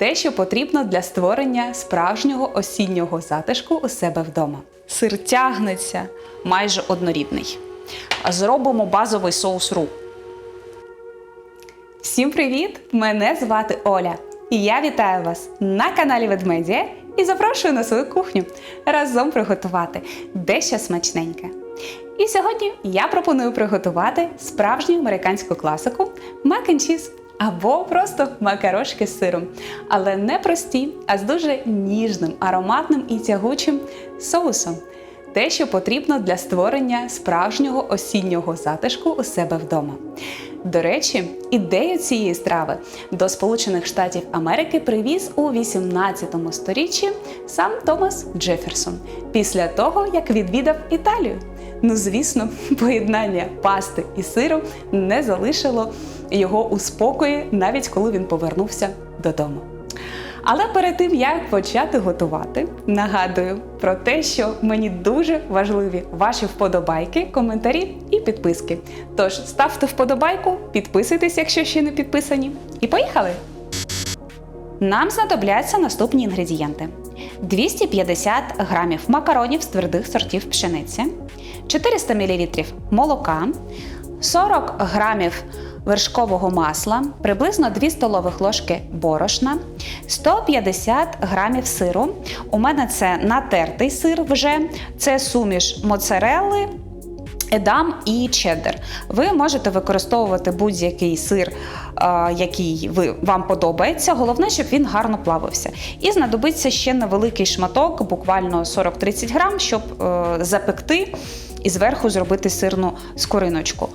те, що потрібно для створення справжнього осіннього затишку у себе вдома. Сир тягнеться майже однорідний. Зробимо базовий соус ру. Всім привіт! Мене звати Оля. І я вітаю вас на каналі Ведмедія і запрошую на свою кухню разом приготувати дещо смачненьке. І сьогодні я пропоную приготувати справжню американську класику мак and cheese або просто макарошки з сиром. Але не прості, а з дуже ніжним, ароматним і тягучим соусом. Те, що потрібно для створення справжнього осіннього затишку у себе вдома. До речі, ідею цієї страви до Сполучених Штатів Америки привіз у 18 сторіччі сам Томас Джеферсон після того, як відвідав Італію. Ну, звісно, поєднання пасти і сиру не залишило його у спокої, навіть коли він повернувся додому. Але перед тим як почати готувати, нагадую про те, що мені дуже важливі ваші вподобайки, коментарі і підписки. Тож ставте вподобайку, підписуйтесь, якщо ще не підписані. І поїхали! Нам знадобляться наступні інгредієнти: 250 грамів макаронів з твердих сортів пшениці, 400 мл молока, 40 грамів вершкового масла, приблизно 2 столових ложки борошна, 150 грамів сиру. У мене це натертий сир вже, це суміш моцарелли, Едам і чеддер. Ви можете використовувати будь-який сир, е, який ви, вам подобається. Головне, щоб він гарно плавився. І знадобиться ще невеликий шматок, буквально 40-30 грам, щоб е, запекти і зверху зробити сирну скориночку.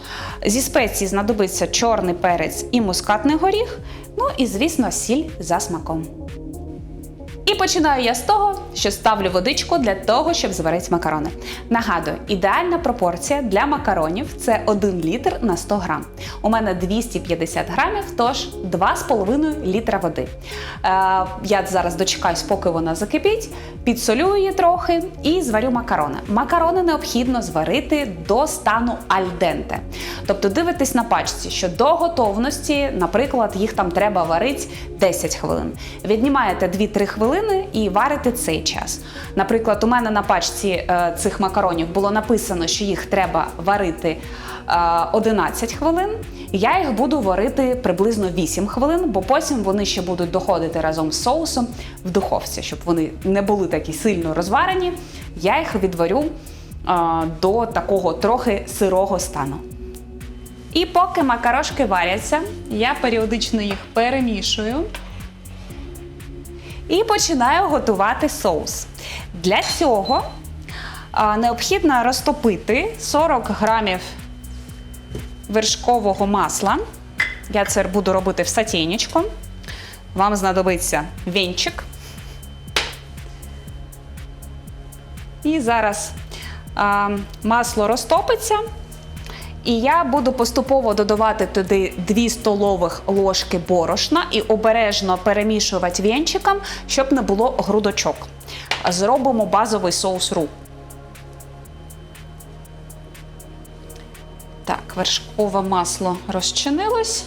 Зі спеції знадобиться чорний перець і мускатний горіх. Ну і, звісно, сіль за смаком. І починаю я з того, що ставлю водичку для того, щоб зварити макарони. Нагадую, ідеальна пропорція для макаронів це 1 літр на 100 грам. У мене 250 грамів, тож 2,5 літра води. Е, я зараз дочекаюсь, поки вона закипить, підсолю її трохи і зварю макарони. Макарони необхідно зварити до стану альденте. Тобто дивитесь на пачці, що до готовності, наприклад, їх там треба варити 10 хвилин. Віднімаєте 2-3 хвилини і варите цей час. Наприклад, у мене на пачці е, цих макаронів було написано, що їх треба варити е, 11 хвилин. Я їх буду варити приблизно 8 хвилин, бо потім вони ще будуть доходити разом з соусом в духовці, щоб вони не були такі сильно розварені. Я їх відварю е, до такого трохи сирого стану. І поки макарошки варяться, я періодично їх перемішую. І починаю готувати соус. Для цього необхідно розтопити 40 грамів вершкового масла. Я це буду робити в сатєнічку. Вам знадобиться вінчик. І зараз масло розтопиться. І я буду поступово додавати туди 2 столових ложки борошна і обережно перемішувати вінчиком, щоб не було грудочок. Зробимо базовий соус ру. Так, вершкове масло розчинилось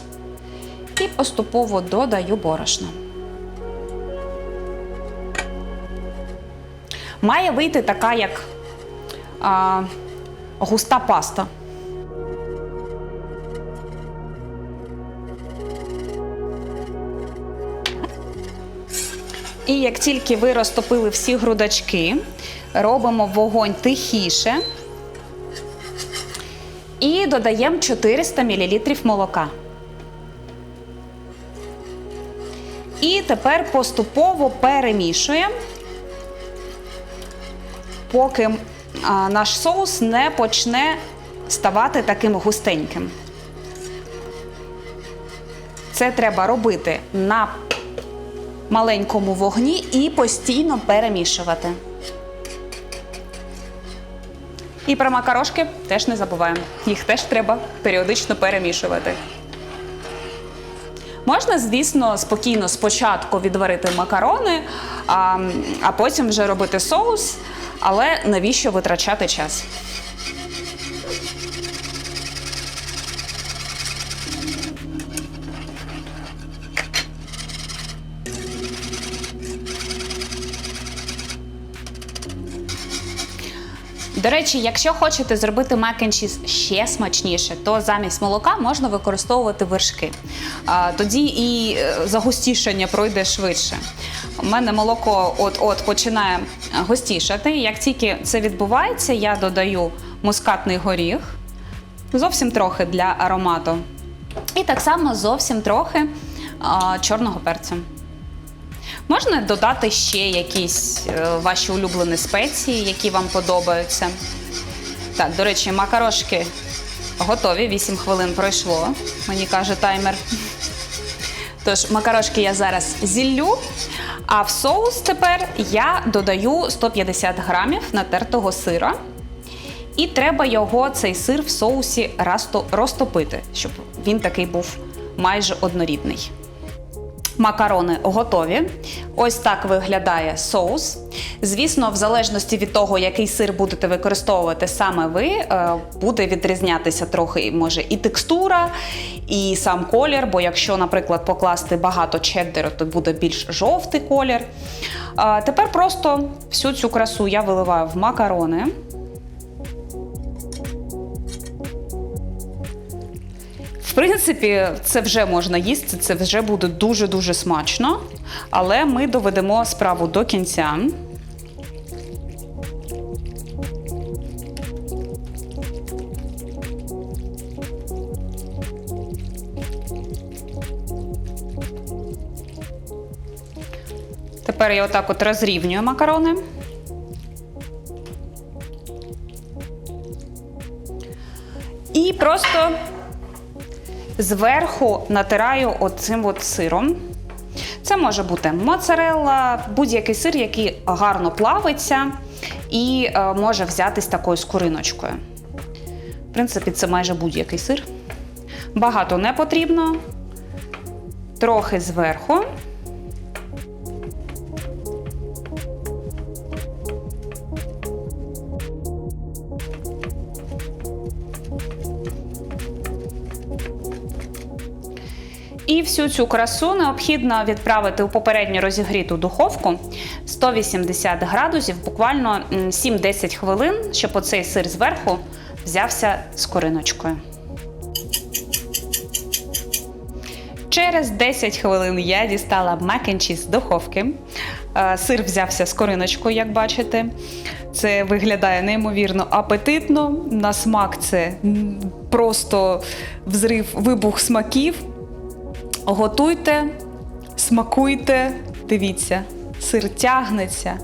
і поступово додаю борошно. Має вийти така, як а, густа паста. І як тільки ви розтопили всі грудочки, робимо вогонь тихіше і додаємо 400 мл молока. І тепер поступово перемішуємо, поки наш соус не почне ставати таким густеньким. Це треба робити на маленькому вогні і постійно перемішувати. І про макарошки теж не забуваємо. Їх теж треба періодично перемішувати. Можна, звісно, спокійно спочатку відварити макарони, а, а потім вже робити соус, але навіщо витрачати час? До речі, якщо хочете зробити мак ще смачніше, то замість молока можна використовувати вершки. Тоді і е, загустішання пройде швидше. У мене молоко от-от починає густішати. Як тільки це відбувається, я додаю мускатний горіх, зовсім трохи для аромату. І так само зовсім трохи чорного перцю. Можна додати ще якісь е, ваші улюблені спеції, які вам подобаються. Так, до речі, макарошки готові. 8 хвилин пройшло, мені каже таймер. Тож, макарошки я зараз зіллю, а в соус тепер я додаю 150 грамів натертого сира. І треба його, цей сир в соусі розтопити, щоб він такий був майже однорідний. Макарони готові. Ось так виглядає соус. Звісно, в залежності від того, який сир будете використовувати саме ви, е, буде відрізнятися трохи може і текстура, і сам колір. Бо якщо, наприклад, покласти багато чеддеру, то буде більш жовтий колір. Е, Тепер просто всю цю красу я виливаю в макарони. Принципі, це вже можна їсти, це вже буде дуже-дуже смачно. Але ми доведемо справу до кінця. Тепер я отак от розрівнюю макарони. І просто зверху натираю оцим от сиром. Це може бути моцарелла, будь-який сир, який гарно плавиться і е, може взятись такою скориночкою. В принципі, це майже будь-який сир. Багато не потрібно. Трохи зверху. І всю цю красу необхідно відправити у попередньо розігріту духовку 180 градусів, буквально 7-10 хвилин, щоб оцей сир зверху взявся з кориночкою. Через 10 хвилин я дістала мак and cheese з духовки. Е, Сир взявся з кориночкою, як бачите. Це виглядає неймовірно апетитно. На смак це просто взрив, вибух смаків. Готуйте, смакуйте, дивіться, сир тягнеться.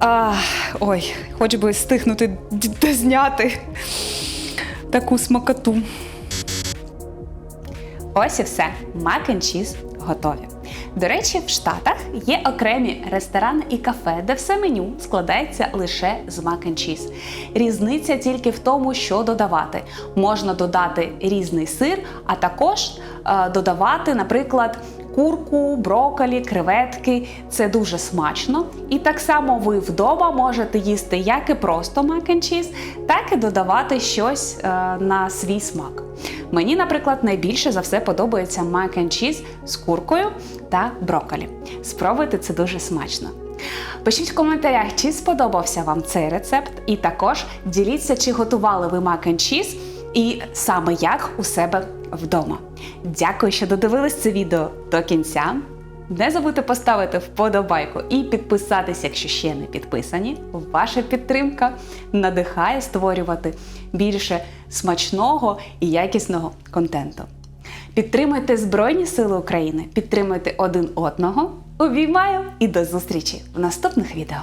А, ой, хоч би стихнути зняти таку смакоту. Ось і все. Мак and cheese готові. До речі, в Штатах є окремі ресторани і кафе, де все меню складається лише з мак and cheese. Різниця тільки в тому, що додавати. Можна додати різний сир, а також е, додавати, наприклад, курку, брокколі, креветки. Це дуже смачно. І так само ви вдома можете їсти як і просто мак and cheese, так і додавати щось е, на свій смак. Мені, наприклад, найбільше за все подобається мак and cheese з куркою та брокколі. Спробуйте це дуже смачно. Пишіть в коментарях, чи сподобався вам цей рецепт, і також діліться, чи готували ви мак and cheese і саме як у себе вдома. Дякую, що додивились це відео до кінця. Не забудьте поставити вподобайку і підписатися, якщо ще не підписані. Ваша підтримка надихає створювати більше смачного і якісного контенту. Підтримуйте Збройні Сили України, підтримуйте один одного. Обіймаю і до зустрічі в наступних відео.